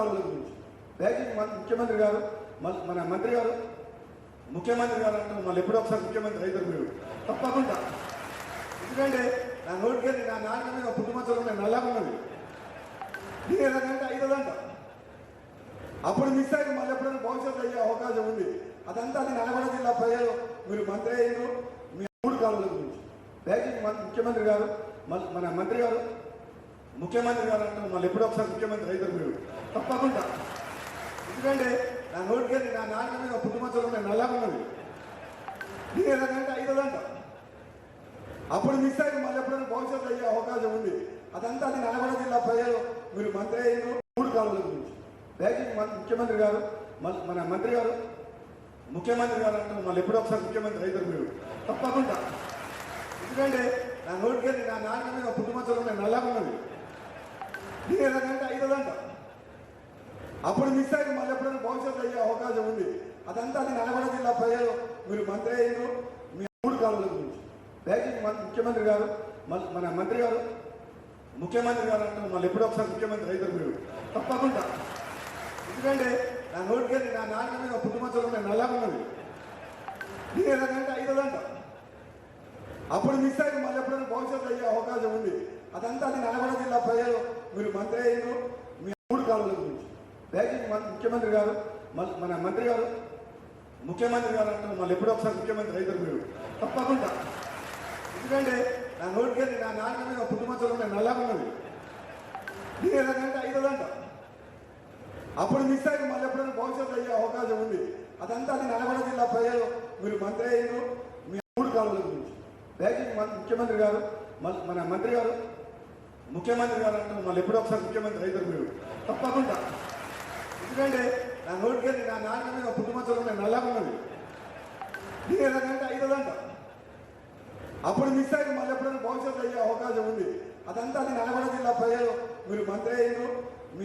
ఉద్యోగాల గురించి. దయచేసి మన ముఖ్యమంత్రి గారు మన- మంత్రి గారు ముఖ్యమంత్రి గారు అంటారు మళ్ళీ ఎప్పుడో ఒకసారి ముఖ్యమంత్రి అవుతారు మీరు. తప్పకుండా. ఎందుకంటే నా నోటికెళ్ళి నా నాన్న మీద పుట్టుమచ్చలు ఉన్నాయి నల్లగా ఉన్నది నేను ఎలాగంటే ఐదదంట అప్పుడు మిస్ అయ్యి మళ్ళీ ఎప్పుడైనా భవిష్యత్తు అయ్యే అవకాశం ఉంది. అదంతా అది నల్గొండ జిల్లా ప్రజలు మీరు మంత్రి అయ్యారు మీ మూడు కాలువల గురించి. దయచేసి మన ముఖ్యమంత్రి గారు మన- మన మంత్రి గారు ముఖ్యమంత్రి గారు అంటే మళ్ళీ ఎప్పుడో ఒకసారి ముఖ్యమంత్రి అవుతారు మీరు. తప్పకుండా. ఎందుకంటే నా నోటికి నా నాన్న మీద పుట్టుమచ్చలు ఉన్నాయి నల్లగా ఉన్నది. నేను ఎలాగంటే అప్పుడు మిస్ అయ్యి మళ్ళీ ఎప్పుడైనా భవిష్యత్తు అయ్యే అవకాశం ఉంది. అదంతా అది నల్గొండ జిల్లా ప్రజలు మీరు మంత్రి అయ్యారు మూడు కాలువల గురించి. దయచేసి మన ముఖ్యమంత్రి గారు మన- మన మంత్రి గారు ముఖ్యమంత్రి గారు అంటారు మళ్ళీ ఎప్పుడో ఒకసారి ముఖ్యమంత్రి అవుతారు మీరు. తప్పకుండా. ఎందుకంటే నా నోటికి నా నాన్న మీద పుట్టుమచ్చలు ఉన్నాయి నల్లగా ఉన్నది. నేను ఎలాగంటే ఐదదంట అప్పుడు మిస్ అయ్యి మళ్ళీ ఎప్పుడైనా భవిష్యత్తు అయ్యే అవకాశం ఉంది. అదంతా అది నల్గొండ జిల్లా ప్రజలు మీరు మంత్రి అయ్యారు. మీ మూడు కాలువల గురించి దయచేసి మన ముఖ్యమంత్రి గారు మన- మన మంత్రి గారు ముఖ్యమంత్రి గారు అంటారు మళ్ళీ ఎప్పుడో ఒకసారి ముఖ్యమంత్రి అవుతారు మీరు. తప్పకుండా. ఎందుకంటే నా నోటికి నా నాన్న మీద పుట్టుమచ్చలు ఉన్నాయి. నల్లగున్నది నేను ఏదంటే ఐదదంట. అప్పుడు మిస్ అయ్యి మళ్ళీ ఎప్పుడైనా భవిష్యత్తు అయ్యే అవకాశం ఉంది. అదంతా అది నల్గొండ జిల్లా ప్రజలు మీరు మంత్రి అయ్యారు. మీ మూడు కాలువల గురించి దయచేసి మన ముఖ్యమంత్రి గారు మన- మన మంత్రి గారు ముఖ్యమంత్రి గారు అంటారు మళ్ళీ ఎప్పుడో ఒకసారి ముఖ్యమంత్రి రైతులు మీరు. తప్పకుండా. ఎందుకంటే నా నోటికి నా నాన్న మీద పుట్టుమచ్చలు ఉన్నాయి నల్లగా ఉన్నది నేను ఎలాగంటే ఐదోదంట అప్పుడు మిస్ అయ్యి మళ్ళీ ఎప్పుడైనా భవిష్యత్తు అయ్యే అవకాశం ఉంది. అదంతా అది నల్గొండ జిల్లా ప్రజలు మీరు మంత్రి అయ్యారు మీ మూడు కాలువల గురించి. దయచేసి మన ముఖ్యమంత్రి గారు మన- మన మంత్రి గారు ముఖ్యమంత్రి గారు అంటారు మళ్ళీ ఎప్పుడో ఒకసారి ముఖ్యమంత్రి రైతులు మీరు. తప్పకుండా. ఎందుకంటే నా నోటికెళ్ళి నా నాన్న మీద పుట్టుమచ్చలు ఉన్నాయి నల్లగా ఉన్నది. నేను ఎలాగంటే అంట అప్పుడు మిస్ అయ్యి మళ్ళీ ఎప్పుడైనా భవిష్యత్తు అయ్యే అవకాశం ఉంది. అదంతా అది నల్గొండ జిల్లా ప్రజలు మీరు మంత్రి అయ్యారు